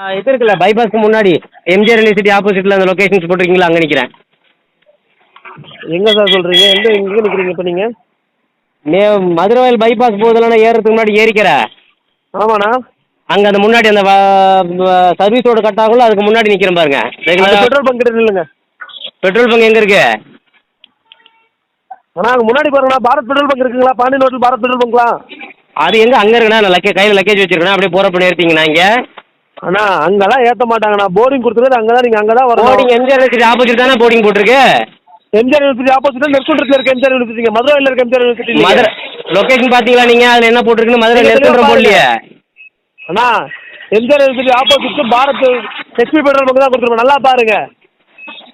இது இருக்குல்ல? பைபாஸ்க்கு முன்னாடி எம்ஜிஆர் யூனிவர்சிட்டி ஆப்போசிட்டில் அந்த லொக்கேஷன்ஸ் போட்டிருக்கீங்களா? அங்கே நிற்கிறேன் எங்கே சார் சொல்கிறீங்க எங்கே எங்கே நிற்கிறீங்க இப்போ நீங்கள் மே மதுரவாயல் பைபாஸ் போகுதுலண்ணா ஏறுறதுக்கு முன்னாடி ஏறிக்கிற. ஆமாண்ணா. அங்கே அந்த முன்னாடி அந்த சர்வீஸ் ரோடு கட் ஆகும்ல அதுக்கு முன்னாடி நிற்கிறேன் பாருங்க. பெட்ரோல் பங்க் கிட்ட நில்லுங்க. பெட்ரோல் பங்க் எங்கே இருக்கு? அண்ணா அங்கே முன்னாடி பாருங்கண்ணா பாரத் பெட்ரோல் பங்க் இருக்குங்களா? பாண்டியன் ஹோட்டல் பாரத் பெட்ரோல் பங்க்லாம் அது எங்கே? அங்கே இருக்குண்ணா நான் லக்கே கையில் லக்கேஜ் வச்சிருக்கேன் அப்படியே போகிறப்ப ஏறிட்டீங்கண்ணா இங்கே. அண்ணா அங்கெல்லாம் ஏற்ற மாட்டாங்கண்ணா. போர்டிங் கொடுத்துருது அங்கே தான் நீங்கள் அங்கே தான் வரணும் போர்டிங் எம்ஜிஆர் யூனிவர்சிட்டி ஆப்போசிட் தானே போர்டிங் போட்டிருக்கு? எம்ஜிஆர் யூனிவர்சிட்டி ஆப்போசிட் நெற்குன்றத்தில் இருக்க எம்ஜிஆர் யூனிவர்சிட்டிங்க மதுரையில் இருக்க எம்ஜிஆர் யூனிவர்சிட்டி மதுரை லொக்கேஷன் பார்த்தீங்களா நீங்கள் அதில் என்ன போட்டிருக்குன்னு மதுரை நீங்க தெளிவா போடலையே. அண்ணா MGR university opposite Bharat HP petrol bunk தான் கொடுத்துருவோம் நல்லா பாருங்க.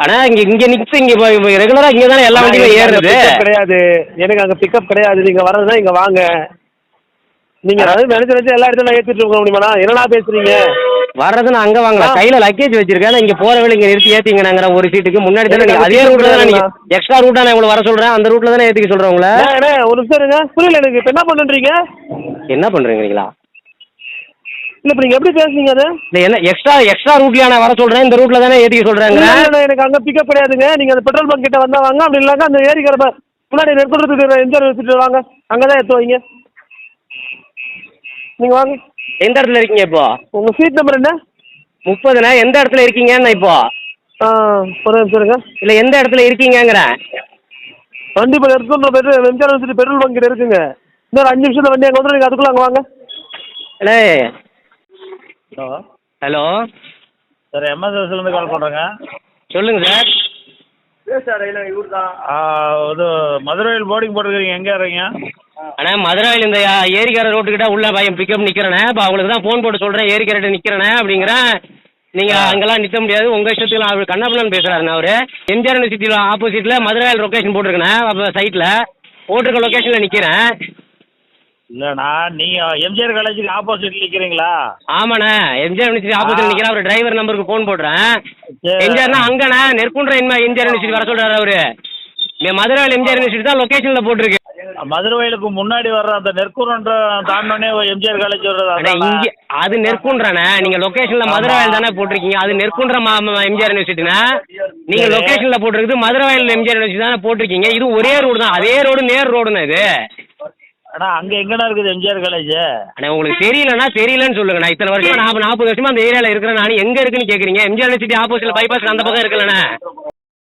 அண்ணா இங்கே இங்கே நிற்று இங்கே ரெகுலராக இங்கே தானே எல்லா வண்டியும் ஏறுறது. கிடையாது. எனக்கு அங்கே பிக்கப் கிடையாது. நீங்கள் வர்றதுனா இங்கே வாங்க. நீங்கள் அதாவது நினச்சி நினச்சி எல்லா இடத்துல ஏற்றிட்டு இருக்க முடியுமாண்ணா? என்னண்ணா பேசுறீங்க? வர்றது நான் அங்கே வாங்கலாம். கையில் லக்கேஜ் வச்சிருக்கேன். இங்கே போகிற வேலை இங்கே நிறுத்தி ஏற்றிங்கண்ணாங்கிற ஒரு சீட்டுக்கு முன்னாடி தானே நீங்க- அதே ரூட்டில் தானே. நீங்கள் எக்ஸ்ட்ரா ரூட்டாக நான் உங்களை வர சொல்கிறேன் அந்த ரூட்டில் தானே ஏற்றிக்க சொல்கிறேன் உங்களை? ஒரு நிமிஷம் இருங்க. புரியல எனக்கு. இப்போ என்ன பண்ணுறீங்க என்ன பண்ணுறீங்களா இல்லை நீங்கள் எப்படி பேசுனீங்க அது? இல்லை என்ன எக்ஸ்ட்ரா எக்ஸ்ட்ரா ரூட்லையா நான் வர சொல்கிறேன் இந்த ரூட்டில் தானே இல்ல, இல்ல, எனக்கு அங்கே பிக்கப் கிடையாதுங்க. நீங்கள் அந்த பெட்ரோல் பங்க் கிட்ட வந்தா வாங்க. அப்படி இல்லைங்க அந்த ஏரிக்கிற ப- முன்னாடி நெற்குன்றத்துக்கு எம்ஜிஆர் யூனிவர்சிட்டி வாங்க. அங்கே தான் எடுத்து வைங்க நீங்கள் வாங்க. எந்த இடத்துல இருக்கீங்க இப்போ? உங்கள் சீட் நம்பர் என்ன? முப்பதுண்ணா எந்த இடத்துல இருக்கீங்கன்னு இப்போ? ஆ ஒரு நிமிஷம் இருங்க. இல்லை எந்த இடத்துல இருக்கீங்கங்கிறேன் வண்டி இப்போ petrol MGR university petrol bunk கிட்ட இருக்குங்க. இன்னொரு அஞ்சு நிமிஷத்தில் வண்டி அங்கே வந்துடும் நீங்கள் அதுக்குள்ளே அங்கே வாங்க. அண்ணே ஹலோ. ஹலோ. சார் எம்எஸ்எஸ்லேருந்து கால் பண்ணுறேங்க சொல்லுங்கள் சார். இது மதுரையில் போர்டிங் போட்டுருக்கீங்க எங்கே இருக்கீங்க அண்ணா மதுரையில் இந்த ஏரிக்கரை ரோட்டுக்கிட்ட உள்ள பையன் பிக்கப் நிற்கிறேண்ணே இப்போ அவங்களுக்கு தான் ஃபோன் போட்டு சொல்கிறேன் ஏரிக்கரைட்ட நிற்கிறேண்ணே அப்படிங்கிறேன் நீங்கள் அங்கெல்லாம் நிற்க முடியாது. உங்கள் இஷ்டத்துக்கு அவர் கண்ணப்பலன் பேசுகிறாருண்ணே அவர். எம்ஜிஆர் யூனிவர்சிட்டியில் ஆப்போசிட்டில் மதுரையில் லொக்கேஷன் போட்டிருக்கேண்ணே அப்போ சைட்டில் போட்டிருக்க லொக்கேஷனில் நிற்கிறேன் இல்லைண்ணா நீங்கள் எம்ஜிஆர் காலேஜுக்கு ஆப்போசிட் நிற்கிறீங்களா ஆமாண்ணே எம்ஜிஆர் யூனிவர்சிட்டி ஆப்போசிட் நிற்கிறேன் அவர் டிரைவர் நம்பருக்கு ஃபோன் போடுறேன். எம்ஜிஆர்னா அங்கண்ணே நெற்குன்ற எம்ஜிஆர் யூனிவர்சிட்டி வர சொல்கிறாரு அவர். மதுரையில் எம்ஜிஆர் யூனிவர்சிட்டி தான் லொக்கேஷனில் போட்டிருக்கு. மதுரையிலுக்கு முன்னாடி வர்ற அந்த நெற்கூரன்ற தாண்டோடனே எம்ஜிஆர் காலேஜ் வர்றது? இங்க அது நெற்குன்றண்ணே. நீங்க லொகேஷன்ல மதுரை வயல் தானே போட்டிருக்கீங்க. அது நெற்குன்ற எம்ஜிஆர் யூனிவர்சிட்டினா நீங்க. லொகேஷன்ல போட்டிருக்குது மதுரை வயல் எம்ஜிஆர் யூனிவர்சிட்டி தானே போட்டிருக்கீங்க. இது ஒரே ரோடு தான். அதே ரோடு நேர் ரோடுண்ணே இது. அண்ணா அங்க எங்கண்ணா இருக்குது எம்ஜிஆர் காலேஜ் அண்ணா உங்களுக்கு தெரியலன்னா தெரியலன்னு சொல்லுங்க. நான் இத்தனை வருஷமா நாற்பது நாற்பது வருஷமா அந்த ஏரியால இருக்கிறேன். நான் எங்க இருக்குன்னு கேக்குறீங்க? எம்ஜிஆர் யூனிவர்சிட்டி ஆப்போசிட்ல பைபாஸ் அந்த பக்கம் இருக்கலண்ணா.